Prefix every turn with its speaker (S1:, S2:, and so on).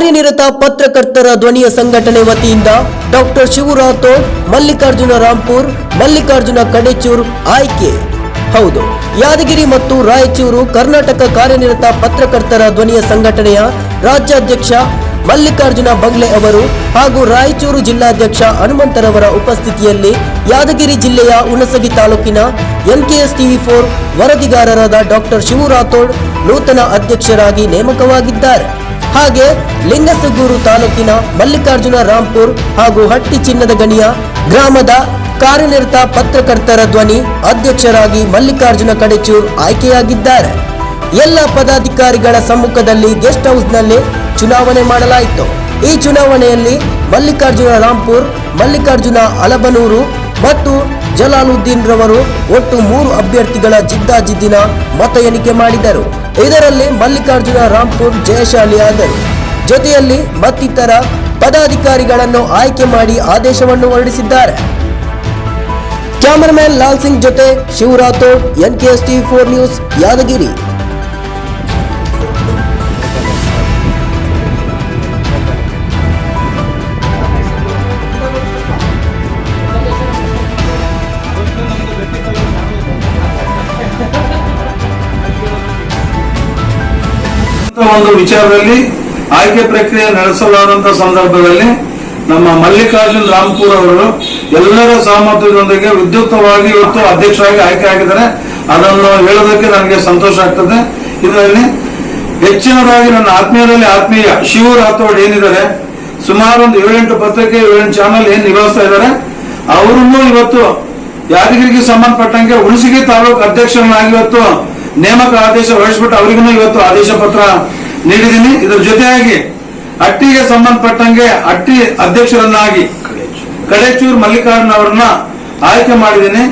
S1: ಕಾರ್ಯನಿರತ ಪತ್ರಕರ್ತರ ಧ್ವನಿಯ ಸಂಘಟನೆ ವತಿಯಿಂದ ಡಾಕ್ಟರ್ ಶಿವರಾಥೋಡ್ ಮಲ್ಲಿಕಾರ್ಜುನ ರಾಂಪುರ್ ಮಲ್ಲಿಕಾರ್ಜುನ ಕಡೆಚೂರ್ ಆಯ್ಕೆ. ಹೌದು, ಯಾದಗಿರಿ ಮತ್ತು ರಾಯಚೂರು ಕರ್ನಾಟಕ ಕಾರ್ಯನಿರತ ಪತ್ರಕರ್ತರ ಧ್ವನಿಯ ಸಂಘಟನೆಯ ರಾಜ್ಯಾಧ್ಯಕ್ಷ ಮಲ್ಲಿಕಾರ್ಜುನ ಬಂಗ್ಲೆ ಅವರು ಹಾಗೂ ರಾಯಚೂರು ಜಿಲ್ಲಾಧ್ಯಕ್ಷ ಹನುಮಂತರವರ ಉಪಸ್ಥಿತಿಯಲ್ಲಿ ಯಾದಗಿರಿ ಜಿಲ್ಲೆಯ ಹುಣಸಗಿ ತಾಲೂಕಿನ ಎನ್ಕೆಎಸ್ ಟಿವಿ ಫೋರ್ ವರದಿಗಾರರಾದ ಡಾಕ್ಟರ್ ಶಿವರಾಥೋಡ್ ನೂತನ ಅಧ್ಯಕ್ಷರಾಗಿ ನೇಮಕವಾಗಿದ್ದಾರೆ. ಹಾಗೆ ಲಿಂಗಸಗೂರು ತಾಲೂಕಿನ ಮಲ್ಲಿಕಾರ್ಜುನ ರಾಂಪುರ್ ಹಾಗೂ ಹಟ್ಟಿ ಚಿನ್ನದ ಗಣಿಯ ಗ್ರಾಮದ ಕಾರ್ಯನಿರತ ಪತ್ರಕರ್ತರ ಧ್ವನಿ ಅಧ್ಯಕ್ಷರಾಗಿ ಮಲ್ಲಿಕಾರ್ಜುನ ಕಡೆಚೂರ್ ಆಯ್ಕೆಯಾಗಿದ್ದಾರೆ. ಎಲ್ಲ ಪದಾಧಿಕಾರಿಗಳ ಸಮ್ಮುಖದಲ್ಲಿ ಗೆಸ್ಟ್ ಹೌಸ್ನಲ್ಲಿ ಚುನಾವಣೆ ಮಾಡಲಾಯಿತು. ಈ ಚುನಾವಣೆಯಲ್ಲಿ ಮಲ್ಲಿಕಾರ್ಜುನ ರಾಂಪುರ್ ಮಲ್ಲಿಕಾರ್ಜುನ ಅಲಬನೂರು ಮತ್ತು ಜಲಾಲುದ್ದೀನ್ ರವರು ಒಟ್ಟು ಮೂರು ಅಭ್ಯರ್ಥಿಗಳ ಜಿದ್ದಾಜಿದ್ದಿನ ಮತ ಎಣಿಕೆ ಮಾಡಿದರು. ಇದರಲ್ಲಿ ಮಲ್ಲಿಕಾರ್ಜುನ ರಾಂಪುರ್ ಜಯಶಾಲಿಯಾದರು. ಜೊತೆಯಲ್ಲಿ ಮತ್ತಿತರ ಪದಾಧಿಕಾರಿಗಳನ್ನು ಆಯ್ಕೆ ಮಾಡಿ ಆದೇಶವನ್ನು ಹೊರಡಿಸಿದ್ದಾರೆ. ಕ್ಯಾಮರಾಮನ್ ಲಾಲ್ ಸಿಂಗ್ ಜೊತೆ N K S TV four news Yadgiri.
S2: ಒಂದು ವಿಚಾರದಲ್ಲಿ ಆಯ್ಕೆ ಪ್ರಕ್ರಿಯೆ ನಡೆಸಲಾದಂತ ಸಂದರ್ಭದಲ್ಲಿ ನಮ್ಮ ಮಲ್ಲಿಕಾರ್ಜುನ್ ರಾಮ್ಪುರ್ ಅವರು ಎಲ್ಲರ ಸಹಮತದೊಂದಿಗೆ ವಿದ್ಯುಕ್ತವಾಗಿ ಇವತ್ತು ಅಧ್ಯಕ್ಷರಾಗಿ ಆಯ್ಕೆ ಆಗಿದ್ದಾರೆ. ಅದನ್ನು ಹೇಳೋದಕ್ಕೆ ನನಗೆ ಸಂತೋಷ ಆಗ್ತದೆ. ಇದರಲ್ಲಿ ಹೆಚ್ಚಿನದಾಗಿ ನನ್ನ ಆತ್ಮೀಯರಲ್ಲಿ ಆತ್ಮೀಯ ಶಿವ ರಾಥೋಡ್ ಏನಿದ್ದಾರೆ ಸುಮಾರು ಒಂದು ಏಳೆಂಟು ಪತ್ರಿಕೆ, ಏಳೆಂಟು ಚಾನಲ್ ಏನ್ ನಿಭಾಯಿಸ್ತಾ ಇದ್ದಾರೆ. ಅವರನ್ನು ಇವತ್ತು ಯಾದಗಿರಿಗೆ ಸಂಬಂಧಪಟ್ಟಂಗೆ ಹುಣಸಗಿ ತಾಲೂಕು ಅಧ್ಯಕ್ಷರನ್ನಾಗಿ ಇವತ್ತು ನೇಮಕ ಆದೇಶ ಹೊರಡಿಸ್ಬಿಟ್ಟು ಅವರಿಗೂ ಇವತ್ತು ಆದೇಶ ಪತ್ರ ನೀಡಿದ್ದೀನಿ. ಇದರ ಜೊತೆಯಾಗಿ ಅಟ್ಟಿಗೆ ಸಂಬಂಧಪಟ್ಟಂಗೆ ಅಟ್ಟಿ ಅಧ್ಯಕ್ಷರನ್ನಾಗಿ ಕಡೇಚೂರ್ ಮಲ್ಲಿಕಾರ್ಜುನ್ ಅವರನ್ನ ಆಯ್ಕೆ ಮಾಡಿದ್ದೀನಿ.